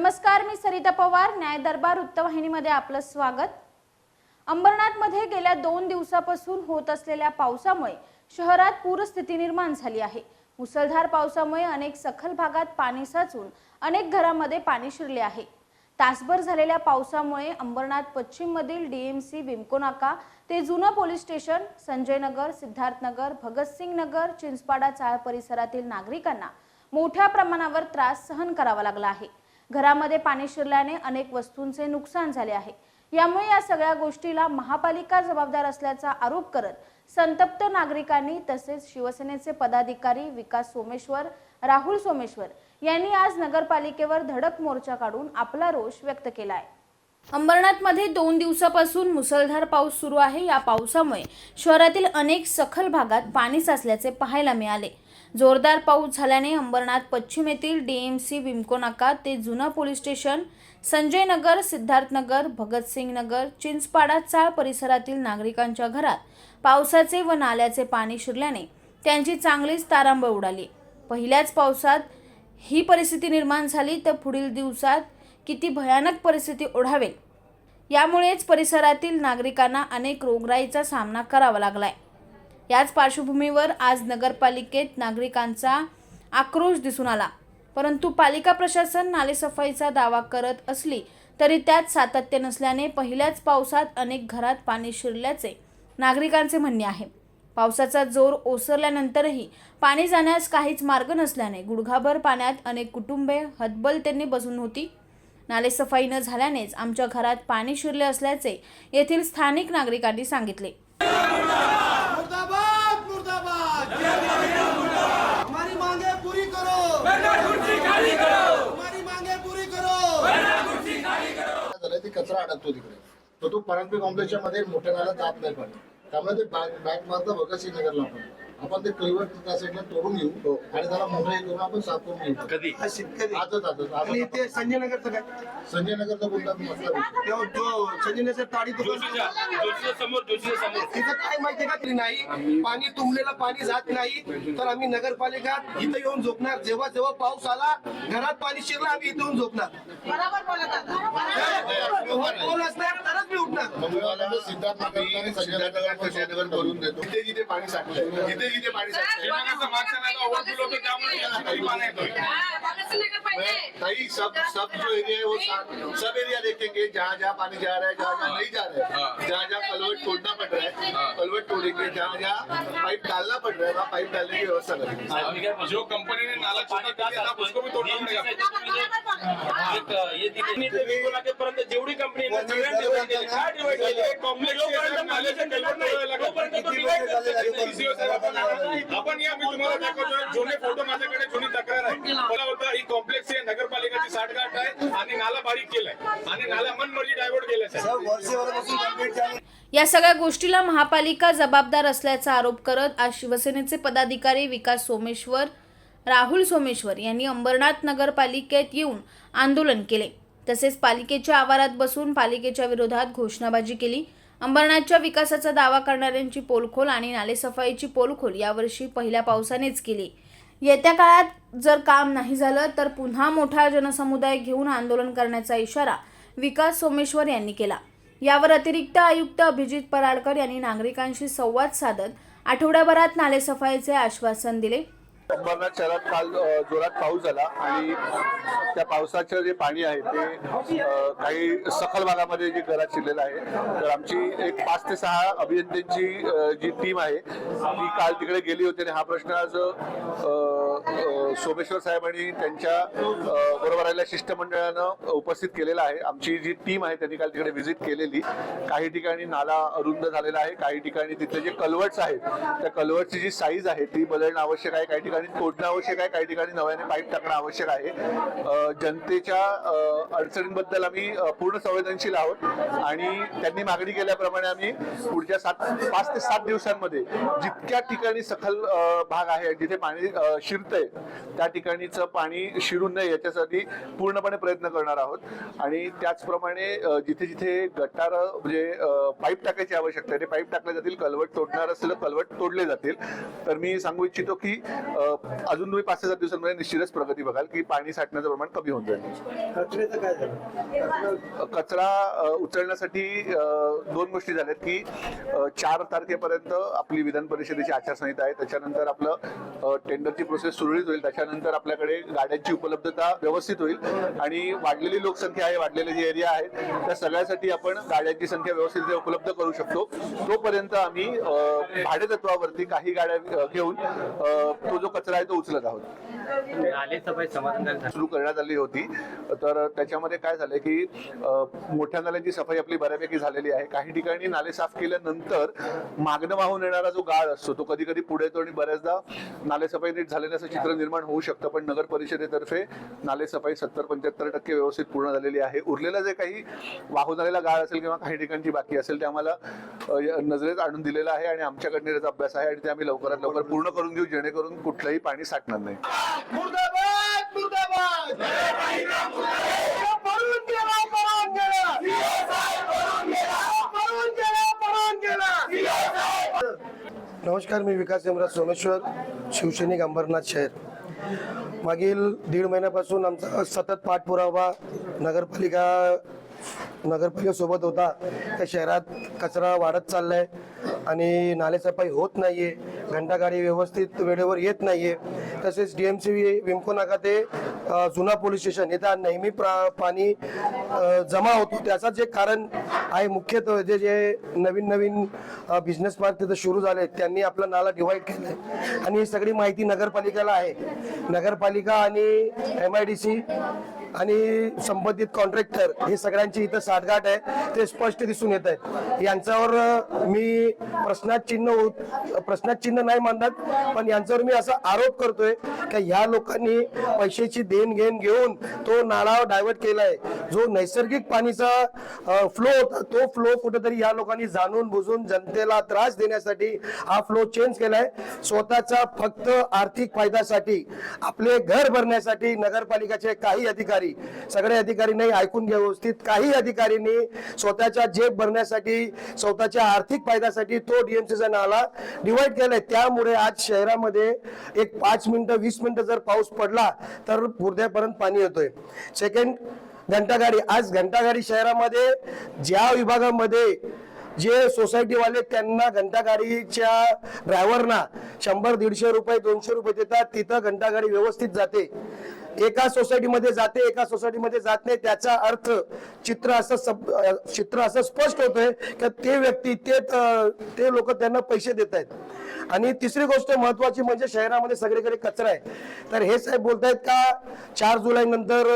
नमस्कार मी सरिता पवार न्याय दरबार वृत्तवाहिनीमध्ये आपलं स्वागत. अंबरनाथमध्ये गेल्या दोन दिवसापासून होत असलेल्या पावसामुळे शहरात पूरस्थिती निर्माण झाली आहे. मुसळधार पावसामुळे अनेक सखल भागात पाणी साचून अनेक घरांमध्ये पाणी शिरले आहे. तासभर झालेल्या पावसामुळे अंबरनाथ पश्चिममधील डीएमसी विमको नाका ते जुनं पोलीस स्टेशन संजयनगर सिद्धार्थनगर भगतसिंग नगर चिंचपाडा चाळ परिसरातील नागरिकांना मोठ्या प्रमाणावर त्रास सहन करावा लागला आहे. घरामध्ये पाणी शिरल्याने अनेक वस्तूंचे नुकसान झाले आहे. यामुळे या सगळ्या गोष्टीला महापालिका जबाबदार असल्याचा आरोप करत संतप्त नागरिकांनी तसेच शिवसेनेचे पदाधिकारी विकास सोमेश्वर राहुल सोमेश्वर यांनी आज नगरपालिकेवर धडक मोर्चा काढून आपला रोष व्यक्त केला आहे अंबरनाथमध्ये दोन दिवसापासून मुसळधार पाऊस सुरू आहे. या पावसामुळे शहरातील अनेक सखल भागात पाणी साचल्याचे पाहायला मिळाले. जोरदार पाऊस झाल्याने अंबरनाथ पश्चिम येथील डीएमसी विमको नाका ते जुना पोलीस स्टेशन संजय नगर सिद्धार्थनगर भगतसिंग नगर चिंचपाडा चाळ परिसरातील नागरिकांच्या घरात पावसाचे व नाल्याचे पाणी शिरल्याने त्यांची चांगलीच तारांबळ उडाली. पहिल्याच पावसात ही परिस्थिती निर्माण झाली तर पुढील दिवसात किती भयानक परिस्थिती ओढावेल? यामुळेच परिसरातील नागरिकांना अनेक रोगराईचा सामना करावा लागलाय. याच पार्श्वभूमीवर आज नगरपालिकेत नागरिकांचा आक्रोश दिसून आला. परंतु पालिका प्रशासन नालेसफाईचा दावा करत असली तरी त्यात सातत्य नसल्याने पहिल्याच पावसात अनेक घरात पाणी शिरल्याचे नागरिकांचे म्हणणे आहे. पावसाचा जोर ओसरल्यानंतरही पाणी जाण्यास काहीच मार्ग नसल्याने गुडघाभर पाण्यात अनेक कुटुंबे हतबलतेने बसून होती. नालेसफाई न झाल्यानेच आमच्या घरात पाणी शिरले असल्याचे येथील स्थानिक नागरिकांनी सांगितले मुर्दाबाद मुर्दाबाद हमारी मांगे पूरी करो हमारी मांगे पूरी करो झालंय ते कचरा अडकतो तिकडे. तो तो परांजपे कॉम्प्लेक्सच्या मध्ये मोठ्या नाला जात नाही पण त्यामुळे ते बॅग बॅक मारता भगतसिंग नगरला पण आपण ते कल्वर्ट त्या साईडला तोडून घेऊ आणि त्याला मोठं हे करून आपण साफ करून घेऊ. कधी? हा शेतकरी. आजच आजच आणि ते संजय नगरचं काय? संजय नगरचा बोलला मी मसला भेटतो. तेव्हा जो संजय नगर ताडी तो जोशीच्या जोशीच्या समोर जोशीच्या समोर. तिथं काय माहितीये का? तरी नाही. पाणी तुंबलेलं पाणी जात नाही. तर आम्ही नगरपालिका इथं येऊन झोपणार. जेव्हा जेव्हा पाऊस आला घरात पाणी शिरलं आम्ही इथं येऊन झोपणार. बरोबर बोलत आता पाऊल असणार तरच मी उठणार. मुंबईवाल्यांना सिद्धार्थ नगर आणि संजय नगर संजय नगर करून देतो. जिथे जिथे पाणी साठलंय जिथे जिथे पाणी साठलंय शिवसेनेचं मागच्या नाला ओव्हरफ्लो होतं कई सब सब जो एरिया है वो सब एरिया देखेंगे जहाँ जहाँ पानी जा रहा है जहाँ जहाँ नहीं जा रहा है। जहाँ जहाँ कलवट तोड़ना पड़ रहा है कलवट तोड़ेंगे जहाँ जहाँ पाइप डालना पड़ रहा है वहाँ पाइप डालने की व्यवस्था करेंगे। जो कंपनी ने नाला छोटा कर दिया था उसको भी तोड़ना पड़ेगा। जेवढी कंपनी तो आपण या मी तुम्हाला दाखवतोय जुने फ़ोटो माझ्याकडे जुनी तक्रार आहे आणि नाला बारीक केलाय आणि नाला मनमर्जी डायव्हर्ट केलाय या सगळ्या गोष्टीला महापालिका जबाबदार असल्याचा आरोप करत आज शिवसेनेचे पदाधिकारी विकास सोमेश्वर राहुल सोमेश्वर यांनी अंबरनाथ नगरपालिकेत येऊन आंदोलन केले. तसेच पालिकेच्या आवारात बसून पालिकेच्या विरोधात घोषणाबाजी केली. अंबरनाथच्या विकासाचा दावा करणाऱ्यांची पोलखोल आणि नालेसफाईची पोलखोल यावर्षी पहिल्या पावसानेच केली. येत्या काळात जर काम नाही झालं तर पुन्हा मोठा जनसमुदाय घेऊन आंदोलन करण्याचा इशारा विकास सोमेश्वर यांनी केला. यावर अतिरिक्त आयुक्त अभिजित पराडकर यांनी नागरिकांशी संवाद साधत आठवड्याभरात नालेसफाईचे आश्वासन दिले. अंबरनाथ शहरात काल जोरात पाऊस झाला आणि त्या पावसाचं जे पाणी आहे ते काही सखल भागामध्ये जे घरात शिरलेलं आहे तर आमची एक पाच ते सहा अभियंत्यांची जी टीम आहे ती काल तिकडे गेली होती आणि हा प्रश्न आज 어, सोमेश्वर साहेबांनी त्यांच्या बरोबर आलेल्या शिष्टमंडळानं उपस्थित केलेलं आहे. आमची जी टीम आहे त्यांनी काल तिकडे व्हिजिट केलेली. काही ठिकाणी नाला अरुंद झालेला आहे काही ठिकाणी तिथले जे कल्वर्ट्स आहेत त्या कल्वर्टची जी साईज आहे ती बदलणं आवश्यक आहे. काही ठिकाणी तोडणं आवश्यक आहे काही ठिकाणी नव्याने पाईप टाकणं आवश्यक आहे. जनतेच्या अडचणींबद्दल आम्ही पूर्ण संवेदनशील आहोत. आणि त्यांनी मागणी केल्याप्रमाणे आम्ही पुढच्या सात पाच ते सात दिवसांमध्ये जितक्या ठिकाणी सखल भाग आहे जिथे पाणी शिरतंय त्या ठिकाणीचं पाणी शिरू नये याच्यासाठी पूर्णपणे प्रयत्न करणार आहोत. आणि त्याचप्रमाणे जिथे जिथे गटार म्हणजे पाईप टाकायची आवश्यकता आहे ते पाईप टाकले जातील कलवट तोडणार असेल तर कलवट तोडले जातील. तर मी सांगू इच्छितो की अजून तुम्ही पाच ते सात दिवसांमध्ये निश्चितच प्रगती बघाल की पाणी साठण्याचं प्रमाण कमी होऊन जाईल. कचरा उचलण्यासाठी दोन गोष्टी झाल्यात की चार तारखेपर्यंत आपली विधान परिषदेची आचारसंहिता आहे. त्याच्यानंतर आपलं टेंडरची प्रोसेस सुरळीत होईल त्याच्यानंतर आपल्याकडे गाड्यांची उपलब्धता व्यवस्थित होईल आणि वाढलेली लोकसंख्या आहे वाढलेले जे एरिया आहेत त्या सगळ्यासाठी आपण गाड्यांची संख्या व्यवस्थित उपलब्ध करू शकतो. तोपर्यंत आम्ही भाडेतत्वावरती काही गाड्या घेऊन तो जो कचरा आहे तो उचलत आहोत. सुरू करण्यात आली होती. तर त्याच्यामध्ये काय झालंय की मोठ्या नाल्यांची सफाई आपली बऱ्यापैकी झालेली आहे. काही ठिकाणी नाले साफ केल्यानंतर मागणं वाहून येणारा जो गाळ असतो तो कधी कधी पुढे येतो आणि बऱ्याचदा नाले सफाई नीट झाले असं चित्र निर्माण होऊ शकतं. पण नगर परिषदेतर्फे नाले सफाई सत्तर पंच्याहत्तर टक्के व्यवस्थित पूर्ण झालेली आहे. उरलेलं जे काही वाहून आलेला गाळ असेल किंवा काही ठिकाणची बाकी असेल ते आम्हाला नजरेत आणून दिलेलं आहे आणि आमच्याकडनं त्याचा अभ्यास आहे आणि ते आम्ही लवकरात लवकर पूर्ण करून घेऊ जेणेकरून कुठलंही पाणी साठणार नाही. मुर्दाबाद मुर्दाबाद! पळून गेला पळून गेला पळून गेला पळून गेला नमस्कार मी विकास हेमराज सोमेश्वर शिवसैनिक अंबरनाथ शहर. मागील दीड महिन्यापासून आमचा सतत पाठपुरावा नगरपालिका नगरपालिकेसोबत होता. त्या शहरात कचरा वाढत चाललाय आणि नालेसफाई होत नाहीये. घंटागाडी व्यवस्थित वेळेवर येत नाहीये. तसेच D M C Wimco Naka ते जुना पोलीस स्टेशन. इथं नेहमी प्रा- पाणी जमा होतो. त्याचं जे कारण आहे मुख्यत्वे जे जे नवीन नवीन बिझनेस पार्क तिथं सुरू झाले त्यांनी आपला नाला डिवाइड केलाय. आणि ही सगळी माहिती नगरपालिकेला आहे. नगरपालिका आणि एम आय डी सी आणि संबंधित कॉन्ट्रॅक्टर हे सगळ्यांची इथं साठगाठ आहे ते स्पष्ट दिसून येत आहे यांच्यावर मी प्रश्नात चिन्ह होत प्रश्नात चिन्ह नाही मानत पण यांच्यावर मी असा आरोप करतोय की ह्या लोकांनी पैशाची देण घेण घेऊन तो नाळा डायव्हर्ट केलाय. जो नैसर्गिक पाणीचा फ्लो होता तो फ्लो कुठेतरी या लोकांनी जाणून बुजून जनतेला त्रास देण्यासाठी हा फ्लो चेंज केलाय. स्वतःचा फक्त आर्थिक फायद्यासाठी आपले घर भरण्यासाठी नगरपालिकाचे काही अधिकारी सगळे अधिकारी नाही ऐकून घ्या व्यवस्थित काही अधिकाऱ्यांनी स्वतःच्या जेब भरण्यासाठी स्वतःच्या आर्थिक फायद्यासाठी तो डीएमसीचा नाला डिवाइड केलाय. त्यामुळे आज शहरामध्ये एक पाच मिनिटं वीस मिनिटं जर पाऊस पडला तर पुरद्यापर्यंत पाणी येतोय. सेकंड घंटागाडी. आज घंटागाडी शहरामध्ये ज्या विभागामध्ये जे सोसायटीवाले त्यांना घंटागाडीच्या ड्रायव्हरना शंभर दीडशे रुपये दोनशे रुपये देतात तिथं घंटागाडी व्यवस्थित जाते. एका सोसायटीमध्ये जाते एका सोसायटीमध्ये जात नाही त्याचा अर्थ चित्र असं चित्र असं स्पष्ट होतंय की ते व्यक्ती ते ते लोक त्यांना पैसे देत आहेत. आणि तिसरी गोष्ट महत्वाची म्हणजे शहरामध्ये सगळीकडे कचरा आहे. तर हे साहेब बोलतायत का चार जुलै नंतर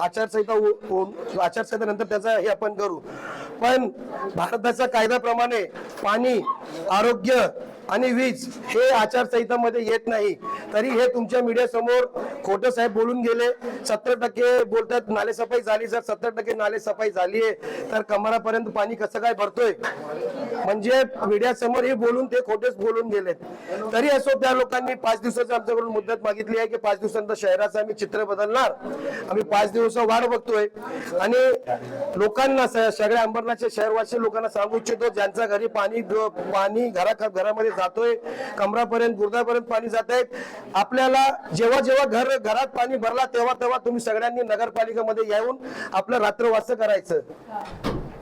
आचारसंहिता उ- उ- आचारसंहितेनंतर त्याचा हे आपण करू. पण भारताच्या कायद्याप्रमाणे पाणी आरोग्य आणि वीज हे आचारसंहितामध्ये येत नाही. तरी हे तुमच्या मीडिया समोर खोटं साहेब बोलून गेले. सत्तर टक्के बोलतात नालेसफाई झाली. जर सत्तर टक्के नालेसफाई झाली आहे तर कमरापर्यंत पाणी कसं काय भरतोय? म्हणजे मीडिया समोर हे बोलून ते खोटेच बोलून गेलेत. तरी असो त्या लोकांनी पाच दिवसाची आमच्याकडून मुदत मागितली आहे की पाच दिवसानंतर शहराचं आम्ही चित्र बदलणार. आम्ही पाच दिवस वाढ बघतोय. आणि लोकांना सगळ्या अंबरनाथच्या शहरवासी लोकांना सांगू इच्छितो ज्यांच्या घरी पाणी पाणी घरा घरामध्ये जातोय. कमरापर्यंत गुर्दापर्यंत पाणी जात आहेत. आपल्याला जेव्हा जेव्हा घर घरात पाणी भरला तेव्हा तेव्हा तुम्ही सगळ्यांनी नगरपालिकेमध्ये येऊन आपलं रात्रवास करायचं.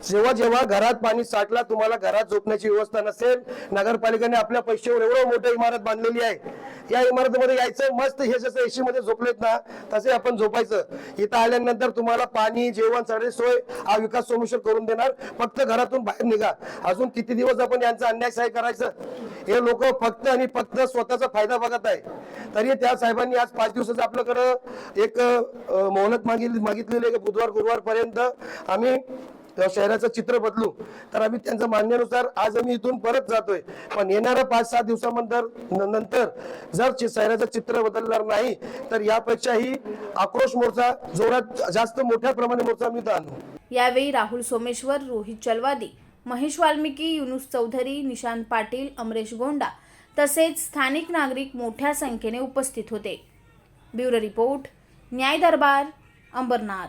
जेव्हा जेव्हा घरात पाणी साठला तुम्हाला घरात झोपण्याची व्यवस्था नसेल नगरपालिकेने आपल्या पैशावर एवढं मोठं इमारत बांधलेली आहे. या इमारतीमध्ये यायचं मस्त हे जसं एसी मध्ये झोपलेत ना तसे आपण झोपायचं. इथं आल्यानंतर तुम्हाला पाणी जेवण सगळी सोय हा विकास सोमेश्वर करून देणार. फक्त घरातून बाहेर निघा. अजून किती दिवस आपण यांचा अन्याय सहाय करायचं? हे लोक फक्त आणि फक्त स्वतःचा फायदा बघत आहे. तरी त्या साहेबांनी आज पाच दिवसाचं आपल्याकडं एक मोहलत मागितली मागितलेली आहे की बुधवार गुरुवार पर्यंत आम्ही शहराचं चित्र बदलू. तर आम्ही त्यांच्या मान्यानुसार आज आम्ही इथून परत जातोय. पण येणाऱ्या पाच सहा दिवसानंतर नंतर जर शहराचं चित्र बदलणार नाही तर यापेक्षाही आक्रोश मोर्चा जोरात जास्त मोठ्या प्रमाणे मोर्चा आम्ही आणू. यावेळी राहुल सोमेश्वर रोहित चलवादी महेश वाल्मिकी युनुस चौधरी निशांत पाटील अमरेश गोंडा तसेच स्थानिक नागरिक मोठ्या संख्येने उपस्थित होते. ब्युरो रिपोर्ट न्याय दरबार अंबरनाथ.